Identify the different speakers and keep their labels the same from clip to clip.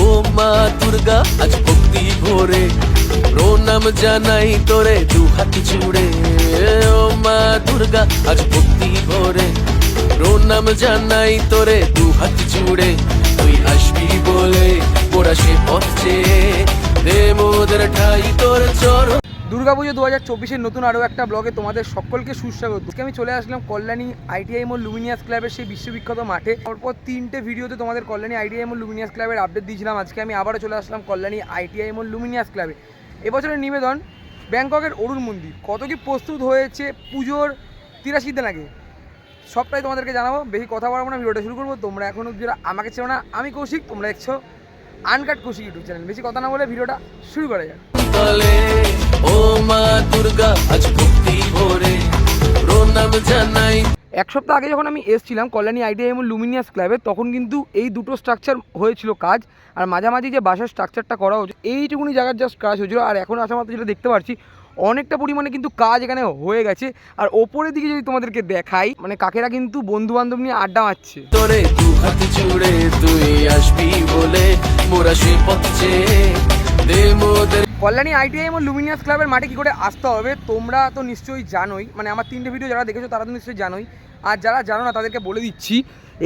Speaker 1: ও মা দুর্গা, আজ ভক্তি ভরে। প্রণাম জানাই তোরে দু হাত জুড়ে। ও মা দুর্গা, আজ ভক্তি ভরে। প্রণাম জানাই তোরে দু হাত জুড়ে। তুই আসবি বলে মোরা সে পথ দে মোদের ঠাই তোর চরণ
Speaker 2: দুর্গাপুজো দু হাজার চব্বিশের নতুন আরও একটা ব্লগে তোমাদের সকলকে সুস্বাগত। আজকে আমি চলে আসলাম কল্যাণী আইটিআই মোল লুমিনিয়াস ক্লাবের সেই বিশ্ববিখ্যাত মাঠে। পরপর তিনটে ভিডিওতে তোমাদের কল্যাণী আইটিআই মোল লুমিনিয়াস ক্লাবের আপডেট দিয়েছিলাম। আজকে আমি আবারও চলে আসলাম কল্যাণী আইটিআই মোল লুমিনিয়াস ক্লাবে। এবছরের নিবেদন, ব্যাংককের অরুণ মন্দির। কত কি প্রস্তুত হয়েছে পুজোর তিরাশি দিন আগে? সবটাই তোমাদেরকে জানাব। বেশি কথা বলব না ভিডিওটা শুরু করব। তোমরা এখনও যারা আমাকে চেনো না, আমি কৌশিক, তোমরা দেখছ আনকাট কৌশিক ইউটিউব চ্যানেল। বেশি কথা না বলে ভিডিওটা শুরু করা
Speaker 1: তলে ও মা দুর্গা আজ ভক্তি ভরে। প্রণাম জানাই।
Speaker 2: এক সপ্তাহ আগে যখন আমি এসেছিলাম কল্যাণী আইডিয়া এবং লুমিনিয়াস ক্লাবে তখন কিন্তু এই দুটো স্ট্রাকচার হয়েছিল কাজ আর মাঝামাঝি যে বাসার স্ট্রাকচারটা করা হচ্ছে এইটুকুনি জায়গার জাস্ট কাজ হয়েছিল আর এখন আসা মাত্র যেটা দেখতে পাচ্ছি অনেকটা পরিমাণে কিন্তু কাজ এখানে হয়ে গেছে। আর ওপরের দিকে যদি তোমাদেরকে দেখাই মানে কাকেরা কিন্তু বন্ধু বান্ধব নিয়ে আড্ডা মারছে।
Speaker 1: তোরে দু হাত জুড়ে তুই আসবি বলে মোরা পথ
Speaker 2: কল্যাণী আইটিআই এবং লুমিনিয়াস ক্লাবের মাঠে কী করে আসতে হবে, তোমরা তো নিশ্চয়ই জানোই। মানে আমার তিনটে ভিডিও যারা দেখেছ, তারা তো নিশ্চয়ই জানোই। আর যারা জানো না, তাদেরকে বলে দিচ্ছি।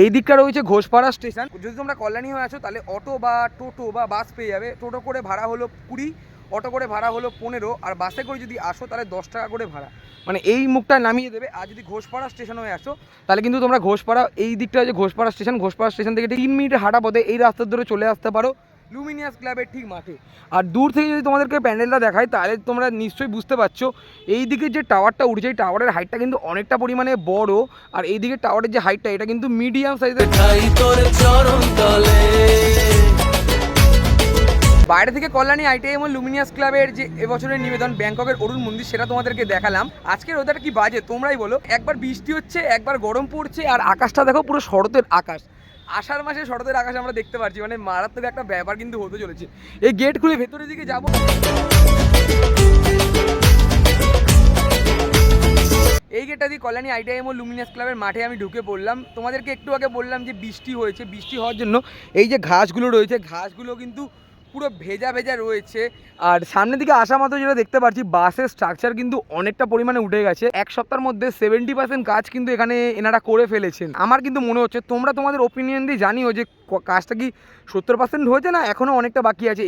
Speaker 2: এই দিকটা রয়েছে ঘোষপাড়া স্টেশন। যদি তোমরা কল্যাণী হয়ে আসো তাহলে অটো বা টোটো বা বাস পেয়ে যাবে। টোটো করে ভাড়া হলো কুড়ি, অটো করে ভাড়া হলো পনেরো, আর বাসে করে যদি আসো, তাহলে দশ টাকা করে ভাড়া। মানে এই মুখটা নামিয়ে দেবে। আর যদি ঘোষপাড়া স্টেশন হয়ে আসো, তাহলে কিন্তু তোমরা ঘোষপাড়া, এই দিকটা যে ঘোষপাড়া স্টেশন ঘোষপাড়া স্টেশন থেকে তিন মিনিট হাঁটা পথে এই রাস্তার ধরে চলে আসতে পারো। লুমিনিয়াস ক্লাবের ঠিক মাঠে। আর দূর থেকে যদি তোমাদেরকে প্যান্ডেলটা দেখায় তাহলে তোমরা নিশ্চয়ই বুঝতে পারছ এই দিকে যে টাওয়ারটা উঠছে এই টাওয়ারের হাইটটা কিন্তু অনেকটা পরিমাণে বড় আর এই দিকে টাওয়ারের যে হাইটটা এটা কিন্তু মিডিয়াম সাইজের বাইরে থেকে কল্যাণী আইটিআই এবং লুমিনিয়াস ক্লাবের যে এবছরের নিবেদন ব্যাংককের অরুণ মন্দির সেটা তোমাদেরকে দেখালাম। আজকের ওদের কি বাজে তোমরাই বলো। একবার বৃষ্টি হচ্ছে একবার গরম পড়ছে আর আকাশটা দেখো পুরো শরতের আকাশ। আষাঢ় মাসে শরতের আকাশে আমরা দেখতে পাচ্ছি মানে মারাত্মক একটা ব্যাপার কিন্তু হতে চলেছে। এই গেট খুলে ভেতরের দিকে যাব। এই গেটটা দিয়ে কল্যাণী আইটিআইএম ও লুমিনাস ক্লাবের মাঠে আমি ঢুকে পড়লাম। তোমাদেরকে একটু আগে বললাম যে বৃষ্টি হয়েছে। বৃষ্টি হওয়ার জন্য এই যে ঘাসগুলো রয়েছে, ঘাসগুলো কিন্তু পুরো ভেজা ভেজা রয়েছে। আর সামনের দিকে আসা মাত্র যেটা দেখতে পাচ্ছি, বাসের স্ট্রাকচার কিন্তু অনেকটা পরিমাণে উঠে গেছে। এক সপ্তাহের মধ্যে সেভেন্টি পার্সেন্ট কাজ কিন্তু এখানে এনারা করে ফেলেছেন। আমার কিন্তু মনে হচ্ছে, তোমরা তোমাদের ওপিনিয়ন দিয়ে জানিও যে কাজটা কি সত্তর পার্সেন্ট হয়েছে না এখনও অনেকটা বাকি আছে।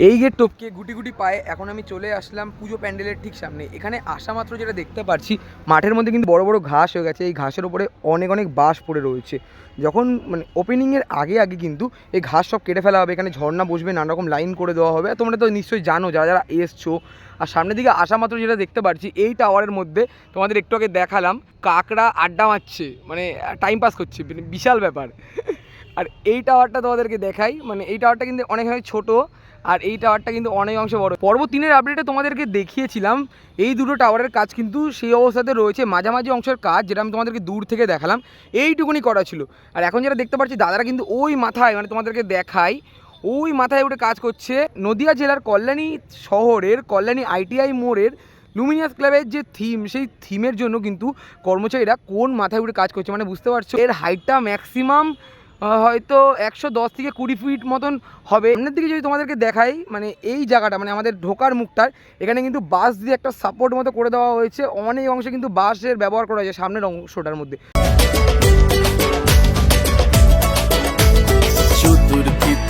Speaker 2: এই গেট টপকে গুটি গুটি পায়ে এখন আমি চলে আসলাম পুজো প্যান্ডেলের ঠিক সামনে। এখানে আসা মাত্র যেটা দেখতে পাচ্ছি মাঠের মধ্যে কিন্তু বড় বড় ঘাস হয়ে গেছে, এই ঘাসের উপরে অনেক অনেক বাঁশ পড়ে রয়েছে। যখন মানে ওপেনিংয়ের আগে আগে কিন্তু এই ঘাস সব কেটে ফেলা হবে, এখানে ঝর্ণা বসবে নানা রকম লাইন করে দেওয়া হবে। তোমরা তো নিশ্চয়ই জানো, যারা যারা এসছো, আর সামনের দিকে আসা মাত্র যেটা দেখতে পাচ্ছি এই টাওয়ারের মধ্যে তোমাদের একটু আগে দেখালাম, কাকড়া আড্ডা মারছে মানে টাইম পাস করছে মানে বিশাল ব্যাপার। আর এই টাওয়ারটা তোমাদেরকে দেখাই। মানে এই টাওয়ারটা কিন্তু অনেকভাবে ছোট আর এই টাওয়ারটা কিন্তু অনেক অংশে বড়। পর্ব তিনের আপডেটে তোমাদেরকে দেখিয়েছিলাম। এই দুটো টাওয়ারের কাজ কিন্তু সেই অবস্থাতে রয়েছে। মাঝামাঝি অংশের কাজ যেটা আমি তোমাদেরকে দূর থেকে দেখালাম। এইটুকুনি করা ছিল। আর এখন যেটা দেখতে পাচ্ছি, দাদারা কিন্তু ওই মাথায় মানে তোমাদেরকে দেখাই, ওই মাথায় উঠে কাজ করছে নদিয়া জেলার কল্যাণী শহরের, কল্যাণী আইটিআই মোড়ের লুমিনিয়াস ক্লাবের যে থিম সেই থিমের জন্য কিন্তু কর্মচারীরা কোন মাথায় উঠে কাজ করছে মানে বুঝতে পারছ? এর হাইটটা ম্যাক্সিমাম হয়তো একশো দশ থেকে কুড়ি ফিট মতন হবে। এমনের দিকে যদি তোমাদেরকে দেখাই মানে এই জায়গাটা মানে আমাদের ঢোকার মুখটার, এখানে কিন্তু বাস দিয়ে একটা সাপোর্ট মতো করে দেওয়া হয়েছে। অনেক অংশে কিন্তু বাসের ব্যবহার করা হয়েছে সামনের অংশটার মধ্যে।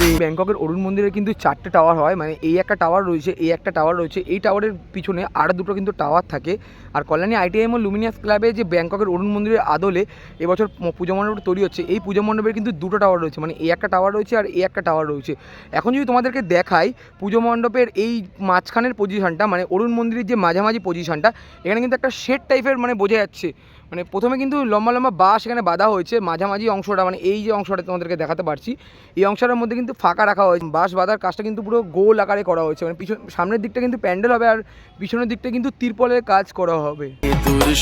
Speaker 1: চতুর্থীতে
Speaker 2: ব্যাংককের অরুণ মন্দিরে কিন্তু চারটে টাওয়ার হয় মানে এই একটা টাওয়ার রয়েছে, এই একটা টাওয়ার রয়েছে, এই টাওয়ারের পিছনে আরও দুটো কিন্তু টাওয়ার থাকে। আর কল্যাণী আইটিআইএম ও লুমিনিয়াস ক্লাবে যে ব্যাংককের অরুণ মন্দিরের আদলে এবছর পুজো মণ্ডপটা তৈরি হচ্ছে, এই পুজো মণ্ডপের কিন্তু দুটো টাওয়ার রয়েছে মানে এই একটা টাওয়ার রয়েছে আর এই একটা টাওয়ার রয়েছে। এখন যদি তোমাদেরকে দেখাই পুজো মণ্ডপের এই মাঝখানের পজিশনটা মানে অরুণ মন্দিরের যে মাঝামাঝি পজিশনটা এখানে কিন্তু একটা শেড টাইপের মানে বোঝা যাচ্ছে। মানে প্রথমে কিন্তু লম্বা লম্বা বাঁশ এখানে বাঁধা হয়েছে, মাঝামাঝি অংশটা মানে এই যে অংশটা তোমাদেরকে দেখাতে পারছি, এই অংশটার মধ্যে কিন্তু ফাঁকা রাখা হয়েছে। বাঁশ বাঁধার কাজটা কিন্তু পুরো গোল আকারে করা হয়েছে। মানে পিছন সামনের দিকটা কিন্তু প্যান্ডেল হবে আর পিছনের দিকটা কিন্তু তিরপলের কাজ করা হবে।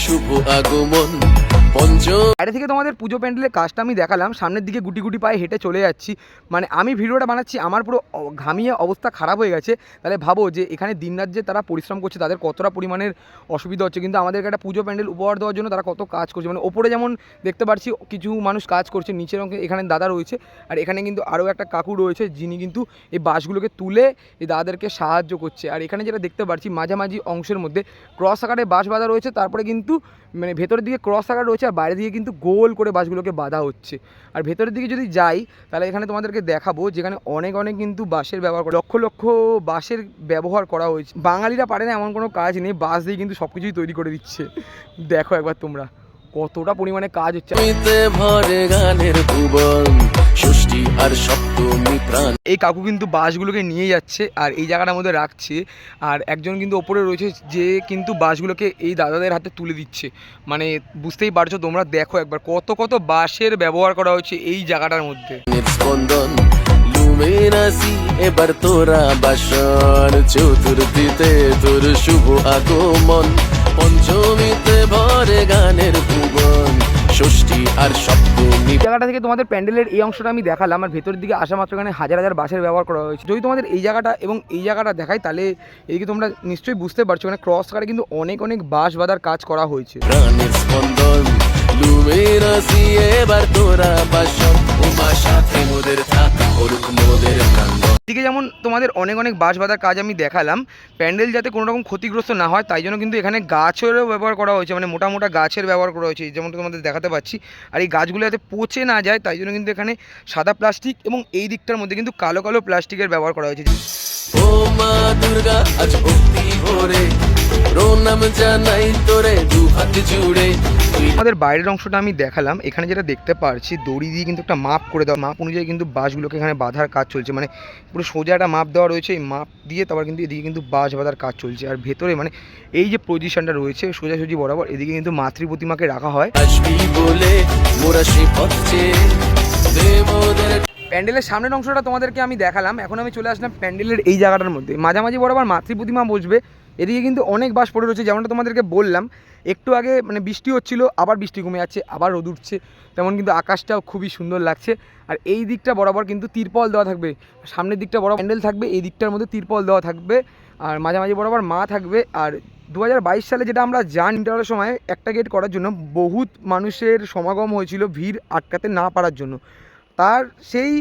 Speaker 1: শুভ আগমন
Speaker 2: বাইরে থেকে তোমাদের পুজো প্যান্ডেলের কাজটা আমি দেখালাম, সামনের দিকে গুটি গুটি পায়ে হেঁটে চলে যাচ্ছি। মানে আমি ভিডিওটা বানাচ্ছি, আমার পুরো ঘামিয়ে অবস্থা খারাপ হয়ে গেছে। তাহলে ভাবো যে এখানে দিনরাত যে তারা পরিশ্রম করছে, তাদের কতটা পরিমাণের অসুবিধা হচ্ছে। কিন্তু আমাদেরকে একটা পুজো প্যান্ডেল উপহার দেওয়ার জন্য তারা কত কত কাজ করছে। মানে ওপরে যেমন দেখতে পাচ্ছি, কিছু মানুষ কাজ করছে, নিচের অঙ্কে এখানে দাদা রয়েছে। আর এখানে কিন্তু আরও একটা কাকু রয়েছে, যিনি কিন্তু এই বাঁশগুলোকে তুলে এই দাদাদেরকে সাহায্য করছে। আর এখানে যেটা দেখতে পাচ্ছি, মাঝামাঝি অংশের মধ্যে ক্রস আকারে বাঁশ বাঁধা রয়েছে। তারপরে কিন্তু মানে ভেতরের দিকে ক্রস আকার রয়েছে আর বাইরে দিকে কিন্তু গোল করে বাসগুলোকে বাঁধা হচ্ছে। আর ভেতরের দিকে যদি যাই, তাহলে এখানে তোমাদেরকে দেখাবো যেখানে অনেক অনেক কিন্তু বাসের ব্যবহার করে লক্ষ লক্ষ বাসের ব্যবহার করা হয়েছে। বাঙালিরা পারে না এমন কোনো কাজ নেই বাস দিয়ে কিন্তু সব কিছুই তৈরি করে দিচ্ছে। দেখো একবার তোমরা, কতটা পরিমাণে কাজ হচ্ছে।
Speaker 1: ভরে গানের ষষ্ঠী আর সপ্তমী প্রাণ।
Speaker 2: এই কাকু কিন্তু বাসগুলোকে নিয়ে যাচ্ছে আর এই জায়গাটার মধ্যে রাখছে। আর একজন কিন্তু ওপরে রয়েছে যে কিন্তু বাসগুলোকে এই দাদাদের হাতে তুলে দিচ্ছে। মানে বুঝতেই পারছ তোমরা দেখো একবার কত কত বাঁশের ব্যবহার করা হচ্ছে এই জায়গাটার মধ্যে।
Speaker 1: স্পন্দন এবার তোরা বাসন চতুর্থীতে তোর শুভ আগমন পঞ্চমীতে ভরে গানের ষষ্ঠী আর সপ্তমী।
Speaker 2: জায়গাটা থেকে তোমাদের প্যান্ডেলের এই অংশটা আমি দেখালাম। আর ভেতরের দিকে আসা মাত্র এখানে হাজার হাজার বাসের ব্যবহার করা হয়েছে। যদি তোমাদের এই জায়গাটা এবং এই জায়গাটা দেখাই তাহলে এদিকে তোমরা নিশ্চয়ই বুঝতে পারছ এখানে ক্রস কারে কিন্তু অনেক অনেক বাঁশ বাঁধার কাজ করা হয়েছে।
Speaker 1: এবার তোরা বাসন। উমা সাথে মোদের থাকা করুক মোদের
Speaker 2: এদিকে যেমন তোমাদের অনেক অনেক বাঁশ বাঁধার কাজ আমি দেখালাম, প্যান্ডেল যাতে কোনো রকম ক্ষতিগ্রস্ত না হয়, তাই জন্য কিন্তু এখানে গাছেরও ব্যবহার করা হয়েছে মানে মোটা মোটা গাছের ব্যবহার করা হয়েছে যেমন তোমাদের দেখাতে পাচ্ছি। আর এই গাছগুলো যাতে পচে না যায়, তাই জন্য কিন্তু এখানে সাদা প্লাস্টিক এবং এই দিকটার মধ্যে কিন্তু কালো কালো প্লাস্টিকের ব্যবহার করা হয়েছে।
Speaker 1: প্রণাম জানাই তোরে দু হাত জুড়ে।
Speaker 2: আমাদের বাইরের অংশটা আমি দেখালাম এখানে যেটা দেখতে পারছি দড়ি দিয়ে কিন্তু একটা মাপ করে দেওয়া মাপ অনুযায়ী কিন্তু বাঁশগুলোকে এখানে বাঁধার কাজ চলছে মানে পুরো সোজা একটা মাপ দেওয়া রয়েছে এই মাপ দিয়ে তারপর কিন্তু এদিকে কিন্তু বাঁশ বাঁধার কাজ চলছে। আর ভেতরে মানে এই যে পজিশনটা রয়েছে সোজাসুজি বরাবর এদিকে কিন্তু মাতৃ প্রতিমাকে রাখা হয়।
Speaker 1: বলে মোরা সে
Speaker 2: প্যান্ডেলের সামনের অংশটা তোমাদেরকে আমি দেখালাম এখন আমি চলে আসলাম প্যান্ডেলের এই জায়গাটার মধ্যে। মাঝামাঝি বরাবর মাতৃ প্রতিমা বসবে এদিকে কিন্তু অনেক বাস পড়ে রয়েছে, যেমনটা তোমাদেরকে বললাম। একটু আগে মানে বৃষ্টি হচ্ছিল, আবার বৃষ্টি কমে যাচ্ছে, আবার রোদ উঠছে। তেমন কিন্তু আকাশটাও খুবই সুন্দর লাগছে। আর এই দিকটা বরাবর কিন্তু তিরপল দেওয়া থাকবে। সামনের দিকটা বড় প্যান্ডেল থাকবে, এই দিকটার মধ্যে তিরপল দেওয়া থাকবে। আর মাঝামাঝি বরাবর মা থাকবে। আর দু হাজার বাইশ সালে যেটা আমরা যান ইন্টারভেলের সময় একটা গেট করার জন্য বহুত মানুষের সমাগম হয়েছিল ভিড় আটকাতে না পারার জন্য। তার সেই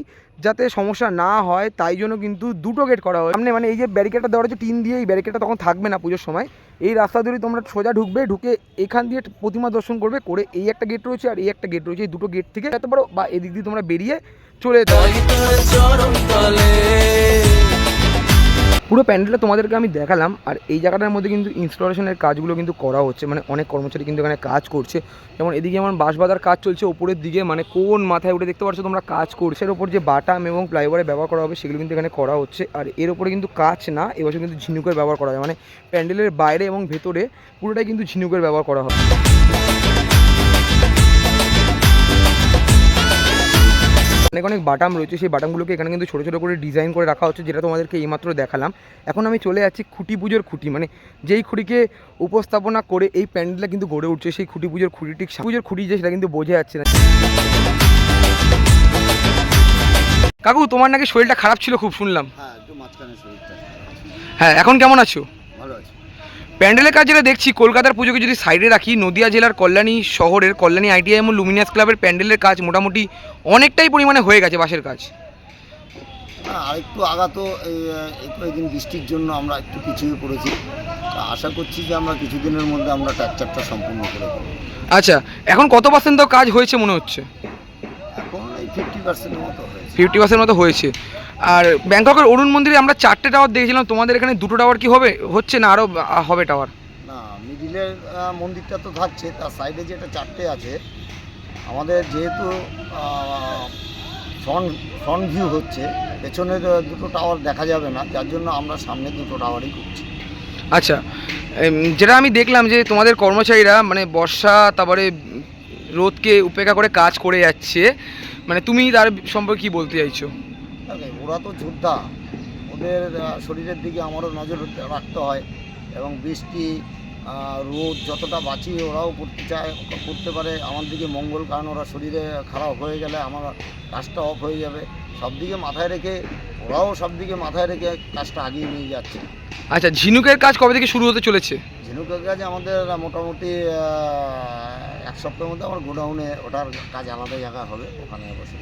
Speaker 2: যাতে সমস্যা না হয়, তাই জন্য কিন্তু দুটো গেট করা হয় সামনে মানে এই যে ব্যারিকেডটা দেওয়া হচ্ছে টিন দিয়ে এই ব্যারিকেডটা তখন থাকবে না পুজোর সময়। এই রাস্তা ধরে তোমরা সোজা ঢুকবে, ঢুকে এখান দিয়ে প্রতিমা দর্শন করবে, করে এই একটা গেট রয়েছে আর এই একটা গেট রয়েছে। এই দুটো গেট থেকে যেতে পারো বা এদিক দিয়ে তোমরা বেরিয়ে চলে যেতে পারো প্যান্ডেলটা তোমাদেরকে আমি দেখালাম, আর এই জায়গাটার মধ্যে কিন্তু ইনস্টলেশনের কাজগুলো কিন্তু করা হচ্ছে মানে অনেক কর্মচারী কিন্তু এখানে কাজ করছে। যেমন এদিকে যেমন বাঁশ বাঁধার কাজ চলছে, ওপরের দিকে মানে কোন মাথায় উঠে দেখতে পাচ্ছ তোমরা? কাজ করছে এর ওপর যে বাটাম এবং প্লাইওয়ারে ব্যবহার করা হবে, সেগুলো কিন্তু এখানে করা হচ্ছে, আর এর ওপরে কিন্তু কাজ না এবছর কিন্তু ঝিনুকের ব্যবহার করা হয় মানে প্যান্ডেলের বাইরে এবং ভেতরে পুরোটাই কিন্তু ঝিনুকের ব্যবহার করা হবে অনেক অনেক বাটাম রয়েছে সেই বাটামগুলোকে এখানে কিন্তু ছোটো ছোটো করে ডিজাইন করে রাখা হচ্ছে যেটা তোমাদেরকে এইমাত্র দেখালাম। এখন আমি চলে যাচ্ছি খুঁটি পুজোর খুঁটি মানে যেই খুঁটিকে উপস্থাপনা করে এই প্যান্ডেলটা কিন্তু গড়ে উঠছে সেই খুঁটি পুজোর খুঁটি ঠিক পুজোর খুঁটি যে সেটা কিন্তু বোঝা যাচ্ছে না। কাকু তোমার নাকি শরীরটা খারাপ ছিল খুব শুনলাম।
Speaker 3: হ্যাঁ
Speaker 2: হ্যাঁ এখন কেমন আছে? প্যান্ডেলের কাজ যেটা দেখছি কলকাতার পুজোকে যদি সাইডে রাখি নদিয়া জেলার কল্যাণী শহরের কল্যাণী আইটিআই এবং লুমিনিয়াস ক্লাবের প্যান্ডেলের কাজ মোটামুটি অনেকটাই পরিমাণে হয়ে গেছে বাসের কাজ।
Speaker 3: আর একটু আগাতো কয়েকদিন বৃষ্টির জন্য আমরা একটু পিছিয়ে পড়েছি। তা আশা করছি যে আমরা কিছুদিনের মধ্যে আমরা ট্র্যাকচারটা সম্পূর্ণ করে দেবো।
Speaker 2: আচ্ছা এখন কত পার্সেন্ট কাজ হয়েছে মনে হচ্ছে?
Speaker 3: এখন এই ফিফটি পার্সেন্টের মতো হয়েছে।
Speaker 2: ফিফটি পার্সেন্ট মতো হয়েছে। আর ব্যাংককের অরুণ মন্দিরে আমরা চারটে টাওয়ার দেখেছিলাম। তোমাদের এখানে দুটো টাওয়ার কি হবে? হচ্ছে না আরও হবে টাওয়ার
Speaker 3: না মিডিলের মন্দিরটা তো থাকছে তার সাইডে যেটা চারটে আছে আমাদের যেহেতু ফ্রন্ট ফ্রন্ট ভিউ হচ্ছে পেছনে দুটো টাওয়ার দেখা যাবে না যার জন্য আমরা সামনে দুটো টাওয়ারই করছি।
Speaker 2: আচ্ছা যেটা আমি দেখলাম যে তোমাদের কর্মচারীরা মানে বর্ষা তারপরে রোদকে উপেক্ষা করে কাজ করে যাচ্ছে মানে তুমি তার সম্পর্কে কী বলতে চাইছো?
Speaker 3: ওরা তো যোদ্ধা ওদের শরীরের দিকে আমারও নজর রাখতে হয় এবং বৃষ্টি রোদ যতটা বাঁচিয়ে ওরাও করতে চায় করতে পারে আমার দিকে মঙ্গল কারণ ওরা শরীরে খারাপ হয়ে গেলে আমার কাজটা অফ হয়ে যাবে। সব দিকে মাথায় রেখে ওরাও সব দিকে মাথায় রেখে কাজটা আগিয়ে নিয়ে যাচ্ছে।
Speaker 2: আচ্ছা ঝিনুকের কাজ কবে থেকে শুরু হতে চলেছে?
Speaker 3: ঝিনুকের কাজ আমাদের মোটামুটি এক সপ্তাহের মধ্যে আমার গোডাউনে ওটার কাজ আলাদা জায়গা হবে ওখানে বসে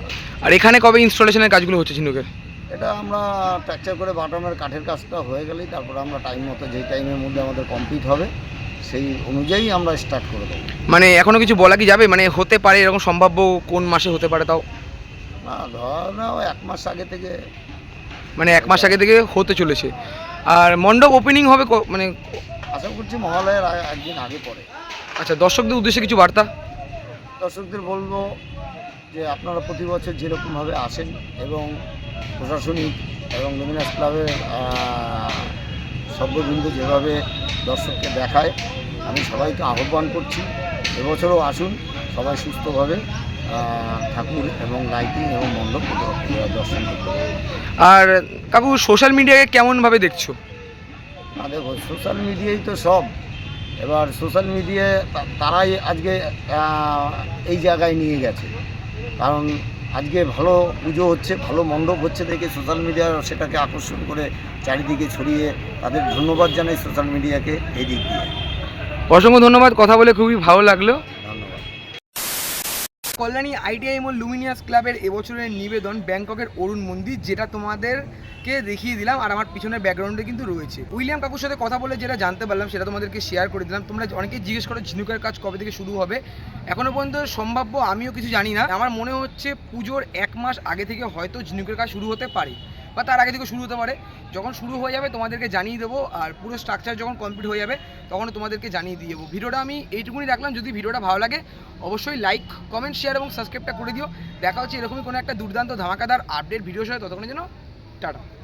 Speaker 2: আর এখানে কবে ইনস্টলেশনের কাজগুলো হচ্ছে ঝিনুকের?
Speaker 3: এটা আমরা ট্র্যাকচার করে বাটামের কাঠের কাজটা হয়ে গেলেই তারপরে আমরা টাইম মতো যেই টাইমের মধ্যে আমাদের কমপ্লিট হবে সেই অনুযায়ী আমরা স্টার্ট করে দেবো।
Speaker 2: মানে এখনও কিছু বলা কি যাবে? মানে হতে পারে এরকম সম্ভাব্য কোন মাসে হতে পারে তাও?
Speaker 3: না ধর নাও এক মাস আগে থেকে
Speaker 2: মানে এক মাস আগে থেকে হতে চলেছে। আর মণ্ডপ ওপেনিং হবে মানে
Speaker 3: আশা করছি মহালয়ের একদিন আগে পরে।
Speaker 2: আচ্ছা দর্শকদের উদ্দেশ্যে কিছু বার্তা?
Speaker 3: দর্শকদের বলব যে আপনারা প্রতি বছর যেরকমভাবে আসেন এবং প্রশাসনিক এবং লুমিনাস ক্লাবের সভ্যবিন্দু যেভাবে দর্শককে দেখায় আমি সবাইকে আহ্বান করছি। এবছরও আসুন সবাই সুস্থভাবে ঠাকুর এবং লাইটিং এবং মণ্ডপ দর্শন করতে
Speaker 2: আর কাকু সোশ্যাল মিডিয়াকে কেমনভাবে দেখছ?
Speaker 3: না দেখো সোশ্যাল মিডিয়াই তো সব। এবার সোশ্যাল মিডিয়ায় তারাই আজকে এই জায়গায় নিয়ে গেছে। কারণ আজকে ভালো পুজো হচ্ছে, ভালো মণ্ডপ হচ্ছে দেখে সোশ্যাল মিডিয়া সেটাকে আকর্ষণ করে চারিদিকে ছড়িয়ে তাদের ধন্যবাদ জানাই সোশ্যাল মিডিয়াকে এই দিক দিয়ে।
Speaker 2: অসংখ্য ধন্যবাদ, কথা বলে খুবই ভালো লাগল। কল্যাণী আইটিআই মোল লুমিনিয়াস ক্লাবের এবছরের নিবেদন ব্যাংককের অরুণ মন্দির, যেটা তোমাদেরকে দেখিয়ে দিলাম আর আমার পিছনের ব্যাকগ্রাউন্ডে কিন্তু রয়েছে। উইলিয়াম কাকুর সাথে কথা বলে যেটা জানতে পারলাম, সেটা তোমাদেরকে শেয়ার করে দিলাম। তোমরা অনেকেই জিজ্ঞেস করো, ঝিনুকের কাজ কবে থেকে শুরু হবে? এখনও পর্যন্ত সম্ভাব্য, আমিও কিছু জানি না। আমার মনে হচ্ছে পুজোর এক মাস আগে থেকে হয়তো ঝিনুকের কাজ শুরু হতে পারে। বা তার আগে থেকে শুরু হতে পারে। যখন শুরু হয়ে যাবে, তোমাদেরকে জানিয়ে দেবো, আর পুরো স্ট্রাকচার যখন কমপ্লিট হয়ে যাবে তখন তোমাদেরকে জানিয়ে দিয়ে দেবো। ভিডিওটা আমি এইটুকুনি রাখলাম। যদি ভিডিওটা ভালো লাগে, অবশ্যই লাইক কমেন্ট শেয়ার এবং সাবস্ক্রাইবটা করে দিও। দেখা হচ্ছে এরকমই কোনো একটা দুর্দান্ত ধামাকাদার আপডেট ভিডিও সহ ততক্ষণের জন্য, টাটা।